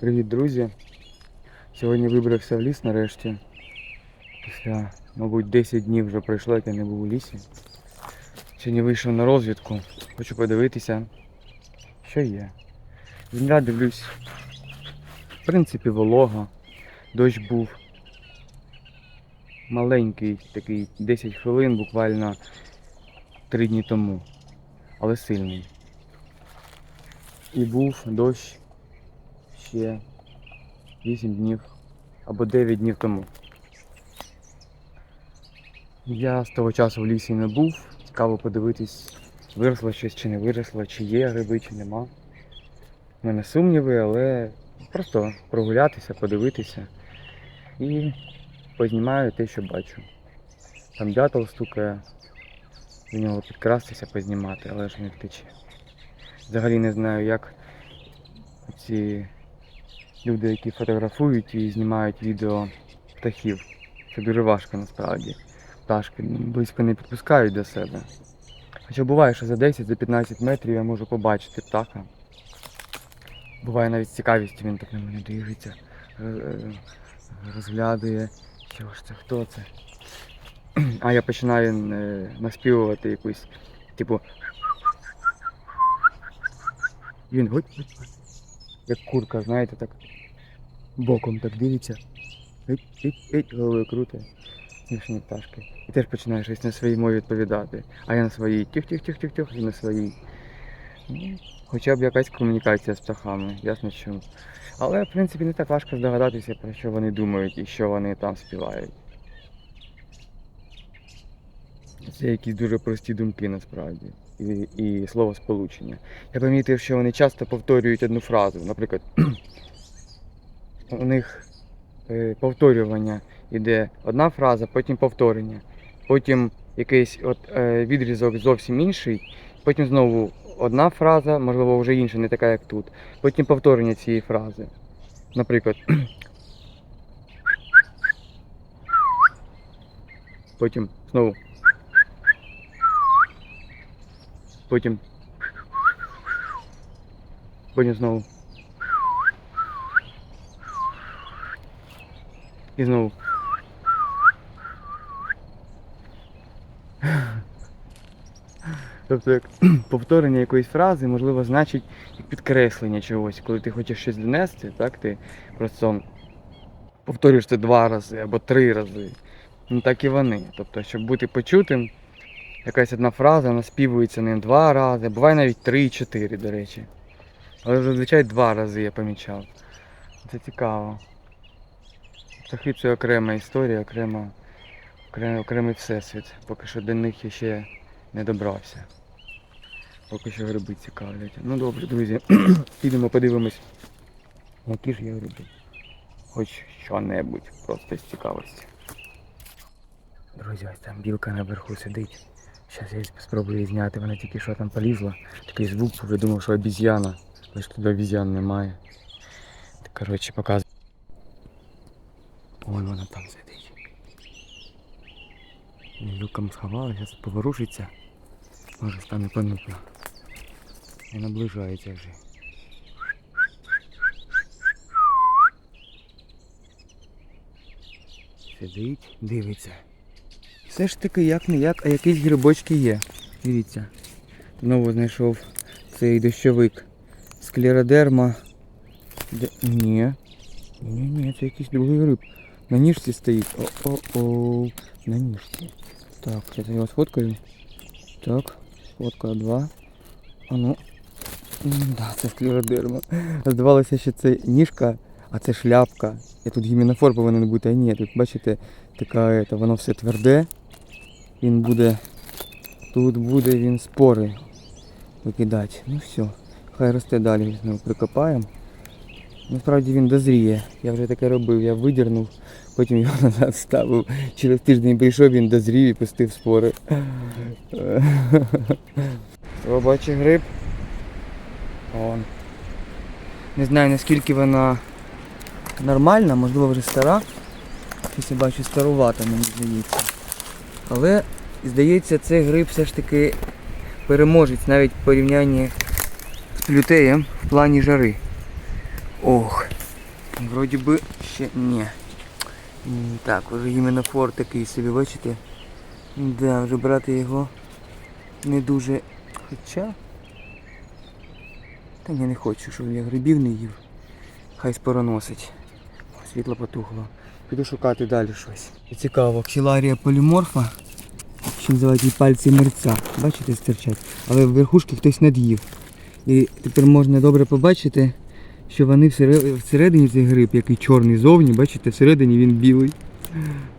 Привіт, друзі! Сьогодні вибрався в ліс нарешті. Після, мабуть, 10 днів вже пройшло, як я не був у лісі. Сьогодні вийшов на розвідку. Хочу подивитися, що є. Земля дивлюсь. В принципі, волога. Дощ був маленький, такий 10 хвилин, буквально 3 дні тому. Але сильний. І був дощ ще 8 днів або 9 днів тому. Я з того часу в лісі не був. Цікаво подивитись, виросло щось чи не виросло, чи є гриби, чи нема. У мене сумніви, але просто прогулятися, подивитися і познімаю те, що бачу. Там дятел стукає, до нього підкрастися, познімати, але ж не втече. Взагалі не знаю, як ці люди, які фотографують і знімають відео птахів. Це дуже важко насправді. Пташки близько не підпускають до себе. Хоча буває, що за 10-15 метрів я можу побачити птаха. Буває навіть з цікавістю, він так на мене дивиться, е, е, розглядує, що ж це, хто це. А я починаю е, наспівувати якусь, типу. І Він гуть. Як курка, знаєте, так боком так дивиться. Гить, гить, гить, головою круте. Смішні пташки. І теж починає щось на своїй мові відповідати. А я на своїй тих-тих-тих-тих-тих і на своїй. Ну, Хоча б якась комунікація з птахами, ясно що. Але в принципі не так важко здогадатися, про що вони думають і що вони там співають. Це якісь дуже прості думки насправді. І, і слово сполучення. Я помітив, що вони часто повторюють одну фразу. Наприклад, у них е, повторювання іде одна фраза, потім повторення, потім якийсь от, е, відрізок зовсім інший, потім знову одна фраза, можливо, вже інша, не така, як тут. Потім повторення цієї фрази. Наприклад. Потім знову. Потім. Потім знову. І знову. Тобто як повторення якоїсь фрази, можливо, значить як підкреслення чогось. Коли ти хочеш щось донести, так ти просто повторюєш це два рази або три рази. Ну так і вони. Тобто, щоб бути почутим, якась одна фраза наспівується не два рази, буває навіть три-чотири, до речі. Але зазвичай два рази я помічав. Це цікаво. Птахи це окрема історія, окрема, окремий, окремий всесвіт. Поки що до них я ще не добрався. Поки що гриби цікавлять. Ну добре, друзі. Підемо подивимось, які ж є гриби. Хоч що-небудь, просто з цікавості. Друзі, ось там білка наверху сидить. Зараз я спробую її зняти, вона тільки що там полізла. Такий звук, я думав, що обіз'яна. Ж тут обіз'ян немає. Так, Коротше, показую. Ой, вона там сидить. Люком сховалася, зараз поворушиться. Може стане помітно. І наближається вже. Сидить, дивиться. Все ж таки як не як, а якісь грибочки є. Дивіться. Знову знайшов цей дощовик. Склеродерма. Де... Ні. Ні, ні, це якийсь другий гриб. На ніжці стоїть. О-о-о. На ніжці. Так, зараз я його сфоткаю. Так, фотка два. А ну. Да, це склеродерма. Здавалося, що це ніжка, а це шляпка. І тут гімінофор повинен бути, а ні, тут бачите, така, ета, воно все тверде. Він буде. Тут буде він спори викидати. Ну все, хай росте далі, знову прикопаємо. Насправді він дозріє. Я вже таке робив, я видірнув, потім його назад ставив. Через тиждень прийшов, він дозрів і пустив спори. Робочий гриб. Вон. Не знаю наскільки вона нормальна, можливо вже стара. Щось бачу старувата, мені здається. Але, здається, цей гриб все ж таки переможець навіть в порівнянні з плютеєм в плані жари. Ох, Вроді би ще ні. Так, вже іменно фор такий собі, бачите? Да, вже брати його не дуже. Хоча. Та я не хочу, щоб я грибів не їв. Хай спороносить. Світло потухло. Піду шукати далі щось. Цікаво, ксіларія поліморфа, що називають пальці мерця. Бачите, стирчать. Але в верхушки хтось над'їв. І тепер можна добре побачити, що вони всередині цей гриб, який чорний зовні, бачите, всередині він білий.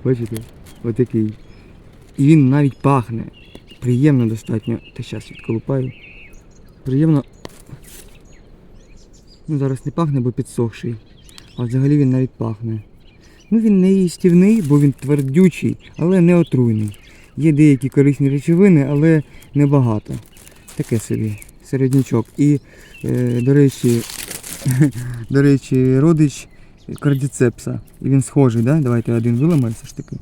Бачите? Отакий. І він навіть пахне. Приємно достатньо. Та зараз відколупаю. Приємно. Ну зараз не пахне, бо підсохший. А взагалі він навіть пахне. Ну він не їстівний, бо він твердючий, але не отруйний. Є деякі корисні речовини, але небагато. Таке собі, середнячок. І, е, до речі, до речі, родич кардіцепса. І він схожий, да? Давайте один виламаю все ж таки.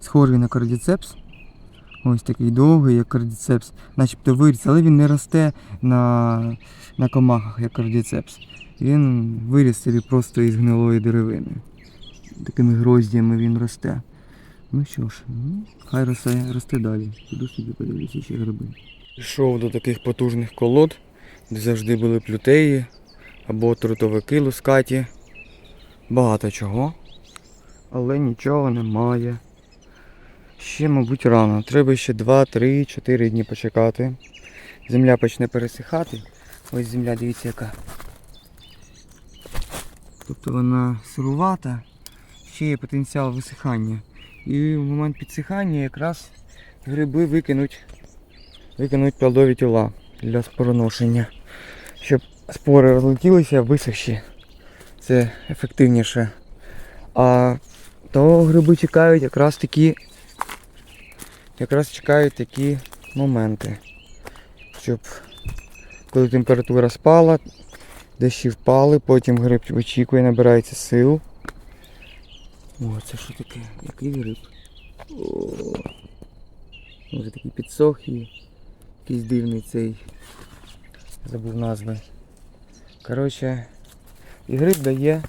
Схожий на кардіцепс. Ось такий довгий, як кардіцепс, начебто виріс, але він не росте на, на комахах, як кардіцепс. Він виріс собі просто із гнилої деревини. Такими гроздями він росте. Ну що ж, ну, хай росте, росте далі. Піду собі подивлюся ще гриби. Пішов до таких потужних колод, де завжди були плютеї або трутовики лускаті. Багато чого. Але нічого немає. Ще, мабуть, рано. Треба ще 2, 3, 4 дні почекати. Земля почне пересихати. Ось земля, дивіться яка. Тобто вона сирувата, ще є потенціал висихання. І в момент підсихання якраз гриби викинуть, викинуть плодові тіла для спороношення. Щоб спори розлетілися, висохші. Це ефективніше. А то гриби чекають якраз такі якраз чекають такі моменти. Щоб коли температура спала, дощі впали, потім гриб очікує, набирається сил. О, це що таке? Який гриб? О, Може такий підсох і якийсь дивний цей. Забув назви. Коротше, і гриб дає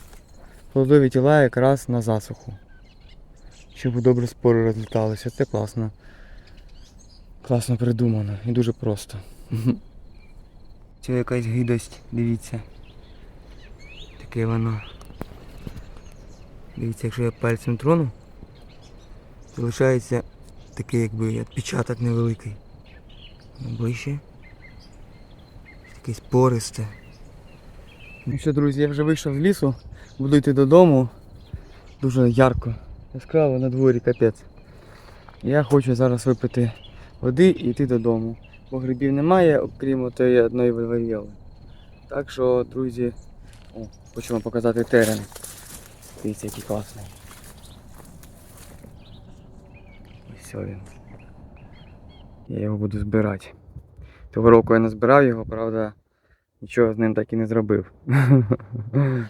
плодові тіла якраз на засуху. Щоб добре спори розліталися. Це класно. Класно придумано і дуже просто. Це якась гидость, дивіться. Таке воно. Дивіться, якщо я пальцем трону, залишається такий якби відпечаток невеликий. Ближче. Таке спористе. Ну що, друзі, я вже вийшов з лісу, буду йти додому. Дуже ярко. Яскраво на дворі капець. Я хочу зараз випити води і йти додому. Бо грибів немає, окрім тієї одної вальваріоли. Так що, друзі, о, хочу вам показати терен. Дивіться, який класний. Ось він. Я його буду збирати. Того року я не збирав його, правда, нічого з ним так і не зробив.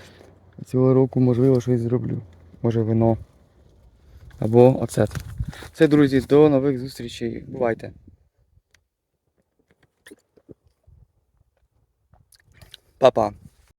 Цього року, можливо, щось зроблю. Може вино. Або оцет. Все, друзі, до нових зустрічей. Бувайте. Па-па.